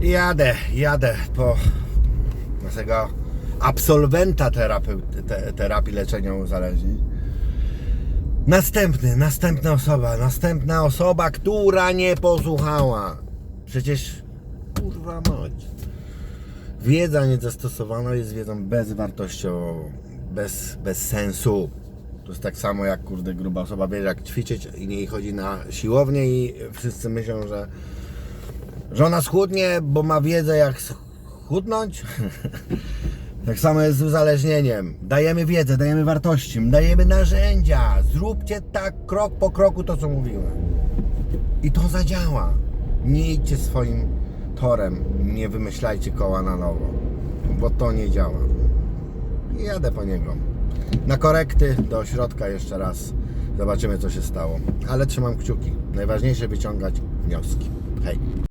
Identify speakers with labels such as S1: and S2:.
S1: Jadę, jadę po naszego absolwenta terapii, te, terapii leczenia uzależnień. Następny, następna osoba, następna osoba, która nie posłuchała. Przecież, kurwa mać. Wiedza niezastosowana jest wiedzą bezwartościową, bez, bez sensu. To jest tak samo jak, kurde, gruba osoba wie jak ćwiczyć i nie chodzi na siłownię i wszyscy myślą, że że ona schudnie, bo ma wiedzę jak schudnąć. tak samo jest z uzależnieniem. Dajemy wiedzę, dajemy wartości, dajemy narzędzia. Zróbcie tak krok po kroku to, co mówiłem. I to zadziała. Nie idźcie swoim torem, nie wymyślajcie koła na nowo, bo to nie działa. Jadę po niego. Na korekty do ośrodka jeszcze raz. Zobaczymy, co się stało. Ale trzymam kciuki. Najważniejsze wyciągać wnioski. Hej.